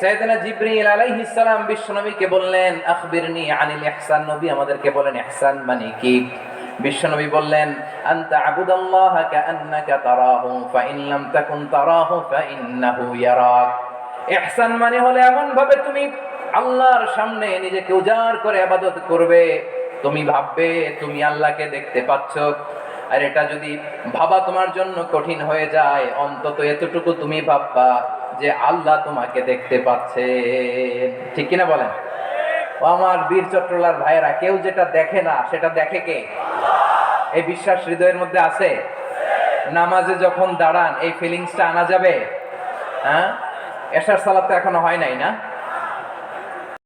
সাইয়েদনা জিবরিল আলাইহিস সালাম বিশ্বনবীকে বললেন, আখবিরনি আনিল ইহসান। নবী আমাদেরকে বলেন, ইহসান মানে কি? বিশ্বনবী বললেন, আনতা আবুদাল্লাহ কাআন্নাকা তারাহু, ফাইন লাম তাকুন তারাহু, ফাইন্নাহু ইয়ারাক। ইহসান মানে হলো এমন ভাবে তুমি আল্লাহর সামনে নিজেকে উজাড় করে ইবাদত করবে। তুমি ভাববে তুমি আল্লাহকে দেখতে পাচ্ছ। আর এটা যদি ভাবা তোমার জন্য কঠিন হয়ে যায়, অন্তত এতটুকু তুমি ভাববা। যে আল্লাহ তোমাকে দেখতে পাচ্ছে। ঠিক কিনা বলেন? আমার বীর চট্টলার ভাইয়েরা, কেউ যেটা দেখে না, সেটা দেখে কে? এই বিশ্বাস হৃদয়ের মধ্যে আছে? নামাজে যখন দাঁড়ান, এই ফিলিংসটা আনা যাবে? হ্যাঁ? এসার সালাদ তো এখনও হয় নাই না?